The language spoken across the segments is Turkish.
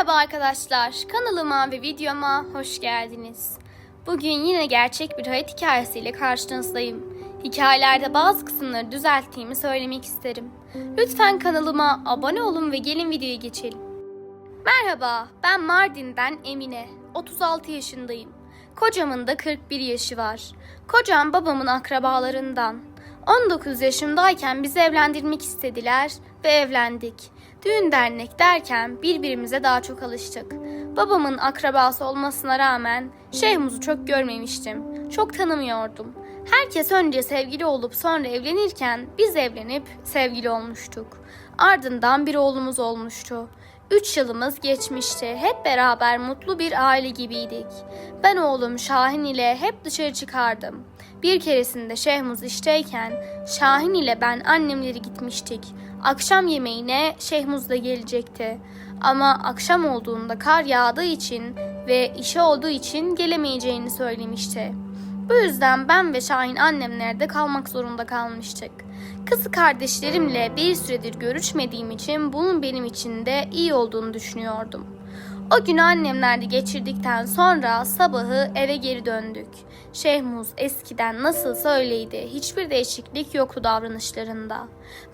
Merhaba arkadaşlar, kanalıma ve videoma hoş geldiniz. Bugün yine gerçek bir hayat hikayesiyle karşınızdayım. Hikayelerde bazı kısımları düzelttiğimi söylemek isterim. Lütfen kanalıma abone olun ve gelin videoya geçelim. Merhaba, ben Mardin'den Emine. 36 yaşındayım. Kocamın da 41 yaşı var. Kocam babamın akrabalarından. 19 yaşımdayken bizi evlendirmek istediler ve evlendik. Düğün dernek derken birbirimize daha çok alıştık. Babamın akrabası olmasına rağmen Şehmuz'u çok görmemiştim. Çok tanımıyordum. Herkes önce sevgili olup sonra evlenirken biz evlenip sevgili olmuştuk. Ardından bir oğlumuz olmuştu. Üç yılımız geçmişti. Hep beraber mutlu bir aile gibiydik. Ben oğlum Şahin ile hep dışarı çıkardım. Bir keresinde Şehmuz işteyken Şahin ile ben annemleri gitmiştik. Akşam yemeğine Şehmuz da gelecekti. Ama akşam olduğunda kar yağdığı için ve işe olduğu için gelemeyeceğini söylemişti. Bu yüzden ben ve Şahin annemlerde kalmak zorunda kalmıştık. Kız kardeşlerimle bir süredir görüşmediğim için bunun benim için de iyi olduğunu düşünüyordum. O günü annemlerde geçirdikten sonra sabahı eve geri döndük. Şehmuz eskiden nasılsa öyleydi. Hiçbir değişiklik yoktu davranışlarında.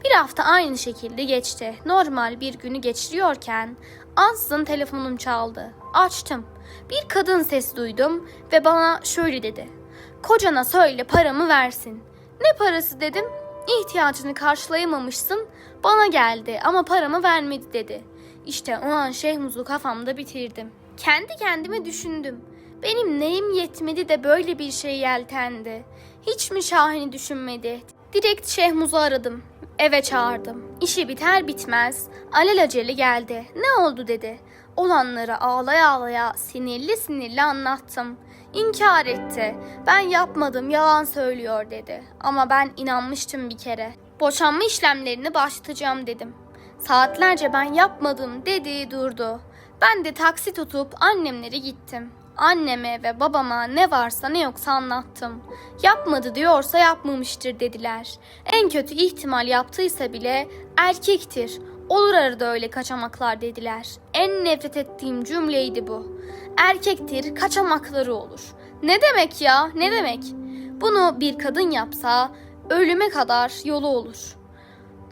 Bir hafta aynı şekilde geçti. Normal bir günü geçiriyorken ansızın telefonum çaldı. Açtım. Bir kadın sesi duydum ve bana şöyle dedi. Kocana söyle paramı versin. Ne parası dedim. İhtiyacını karşılayamamışsın. Bana geldi ama paramı vermedi dedi. İşte o an Şehmuz'u kafamda bitirdim. Kendi kendime düşündüm. Benim neyim yetmedi de böyle bir şey yeltendi. Hiç mi Şahin'i düşünmedi? Direkt Şehmuz'u aradım. Eve çağırdım. İşi biter bitmez alelacele geldi. Ne oldu dedi. Olanları ağlaya ağlaya sinirli sinirli anlattım. İnkar etti. Ben yapmadım, yalan söylüyor dedi. Ama ben inanmıştım bir kere. Boşanma işlemlerini başlatacağım dedim. Saatlerce ben yapmadım dedi durdu. Ben de taksi tutup annemlere gittim. Anneme ve babama ne varsa ne yoksa anlattım. Yapmadı diyorsa yapmamıştır dediler. En kötü ihtimal yaptıysa bile erkektir. Olur arada öyle kaçamaklar dediler. En nefret ettiğim cümleydi bu. Erkektir, kaçamakları olur. Ne demek ya? Ne demek? Bunu bir kadın yapsa ölüme kadar yolu olur.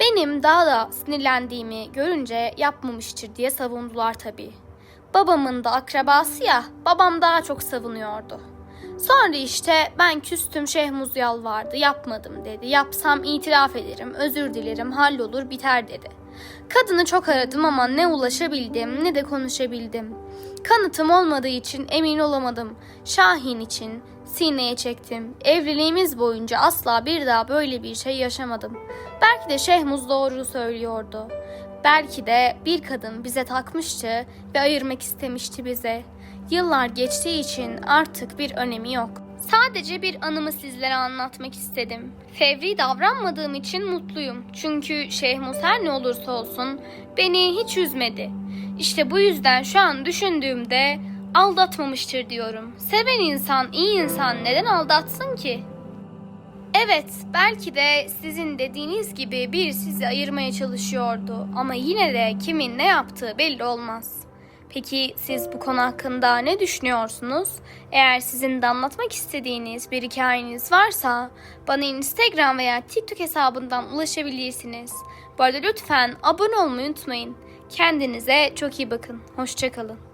Benim daha da sinirlendiğimi görünce yapmamıştır diye savundular tabii. Babamın da akrabası ya, babam daha çok savunuyordu. Sonra işte ben küstüm Şehmuz yalvardı, yapmadım dedi. Yapsam itiraf ederim, özür dilerim, hallolur biter dedi. Kadını çok aradım ama ne ulaşabildim ne de konuşabildim. Kanıtım olmadığı için emin olamadım. Şahin için sineye çektim. Evliliğimiz boyunca asla bir daha böyle bir şey yaşamadım. Belki de Şehmuz doğru söylüyordu. Belki de bir kadın bize takmıştı ve ayırmak istemişti bize. Yıllar geçtiği için artık bir önemi yok. Sadece bir anımı sizlere anlatmak istedim. Fevri davranmadığım için mutluyum. Çünkü Şehmus her ne olursa olsun beni hiç üzmedi. İşte bu yüzden şu an düşündüğümde aldatmamıştır diyorum. Seven insan, iyi insan neden aldatsın ki? Evet, belki de sizin dediğiniz gibi bir sizi ayırmaya çalışıyordu ama yine de kimin ne yaptığı belli olmaz. Peki siz bu konu hakkında ne düşünüyorsunuz? Eğer sizin de anlatmak istediğiniz bir hikayeniz varsa bana Instagram veya TikTok hesabından ulaşabilirsiniz. Bu arada lütfen abone olmayı unutmayın. Kendinize çok iyi bakın. Hoşçakalın.